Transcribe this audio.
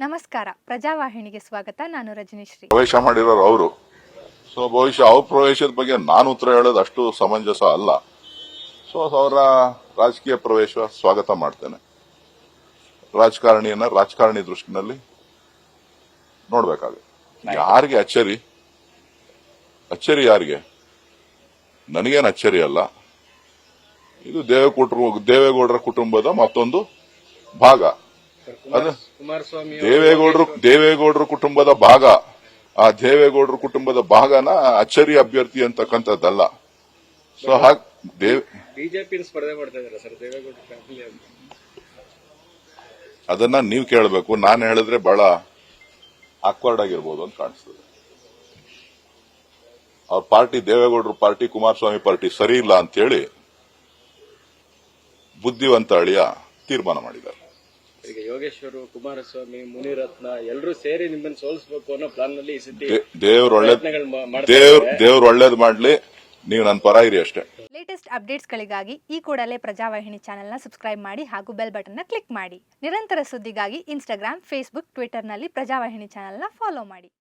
ನಮಸ್ಕಾರ. ಪ್ರಜಾವಾಹಿನಿಗೆ ಸ್ವಾಗತ. ನಾನು ರಜನೀಶ್ರೀ ಪ್ರವೇಶ ಮಾಡಿರೋರು ಅವರು. ಸೊ ಬಹುಶಃ ಅವ್ರ ಪ್ರವೇಶದ ಬಗ್ಗೆ ನಾನು ಉತ್ತರ ಹೇಳೋದು ಅಷ್ಟು ಸಮಂಜಸ ಅಲ್ಲ. ಸೊ ಅವರ ರಾಜಕೀಯ ಪ್ರವೇಶ ಸ್ವಾಗತ ಮಾಡ್ತೇನೆ. ರಾಜಕಾರಣಿಯನ್ನ ರಾಜಕಾರಣಿ ದೃಷ್ಟಿನಲ್ಲಿ ನೋಡ್ಬೇಕಾಗುತ್ತೆ. ಯಾರಿಗೆ ಅಚ್ಚರಿ? ಅಚ್ಚರಿ ಯಾರಿಗೆ? ನನಗೇನು ಅಚ್ಚರಿ ಅಲ್ಲ. ಇದು ದೇವೇಗೌಡರ ದೇವೇಗೌಡರ ಕುಟುಂಬದ ಮತ್ತೊಂದು ಭಾಗ. ಅದು ದೇವೇಗೌಡರು ದೇವೇಗೌಡರು ಕುಟುಂಬದ ಭಾಗ. ಆ ದೇವೇಗೌಡರು ಕುಟುಂಬದ ಭಾಗನ ಅಚ್ಚರಿ ಅಭ್ಯರ್ಥಿ ಅಂತಕ್ಕಂಥದ್ದಲ್ಲ. ಸೊ ಬಿಜೆಪಿ ಸ್ಪರ್ಧೆ ಮಾಡ್ತಾ ಇದಾರೆ ಸರ್ ದೇವೇಗೌಡ ಫ್ಯಾಮಿಲಿ ಅಂತ. ಅದನ್ನ ನೀವು ಕೇಳಬೇಕು. ನಾನು ಹೇಳಿದ್ರೆ ಬಹಳ ಆಕ್ವರ್ಡ್ ಆಗಿರ್ಬೋದು ಅಂತ ಕಾಣಿಸ್ತದೆ. ಅವ್ರ ಪಾರ್ಟಿ ದೇವೇಗೌಡರು ಪಾರ್ಟಿ ಕುಮಾರಸ್ವಾಮಿ ಪಾರ್ಟಿ ಸರಿ ಇಲ್ಲ ಅಂತೇಳಿ ಬುದ್ಧಿವಂತ ಅಳಿಯ ತೀರ್ಮಾನ ಮಾಡಿದ್ದಾರೆ. ಈಗ ಯೋಗೇಶ್ವರು ಕುಮಾರಸ್ವಾಮಿ ಮುನಿರತ್ನ ಎಲ್ಲರೂ ಸೇರಿ ನಿಮ್ಮನ್ನ ಸೋಲಿಸಬೇಕು ಅನ್ನೋ ಪ್ಲಾನ್ನಲ್ಲಿ ಈ ಸತಿ ದೇವ್ರ ಒಳ್ಳೇದ್ ದೇವ್ರ ಇದ್ದಾರೆ. ದೇವ್ರ ಒಳ್ಳೇದ್ ಮಾಡ್ಲಿ. ನೀವು ನನ್ನ ಪರ ಇರಿ ಅಷ್ಟೇ. ಲೇಟೆಸ್ಟ್ ಅಪ್ಡೇಟ್ಸ್ಗಳಿಗಾಗಿ ಈ ಕೂಡಲೇ ಪ್ರಜಾವಾಹಿನಿ ಚಾನೆಲ್ನ ಸಬ್ಸ್ಕ್ರೈಬ್ ಮಾಡಿ ಹಾಗೂ ಬೆಲ್ ಬಟನ್ನ ಕ್ಲಿಕ್ ಮಾಡಿ. ನಿರಂತರ ಸುದ್ದಿಗಾಗಿ ಇನ್ಸ್ಟಾಗ್ರಾಮ್ ಫೇಸ್ಬುಕ್ ಟ್ವಿಟರ್ನಲ್ಲಿ ಪ್ರಜಾವಾಹಿನಿ ಚಾನೆಲ್ನ ಫಾಲೋ ಮಾಡಿ.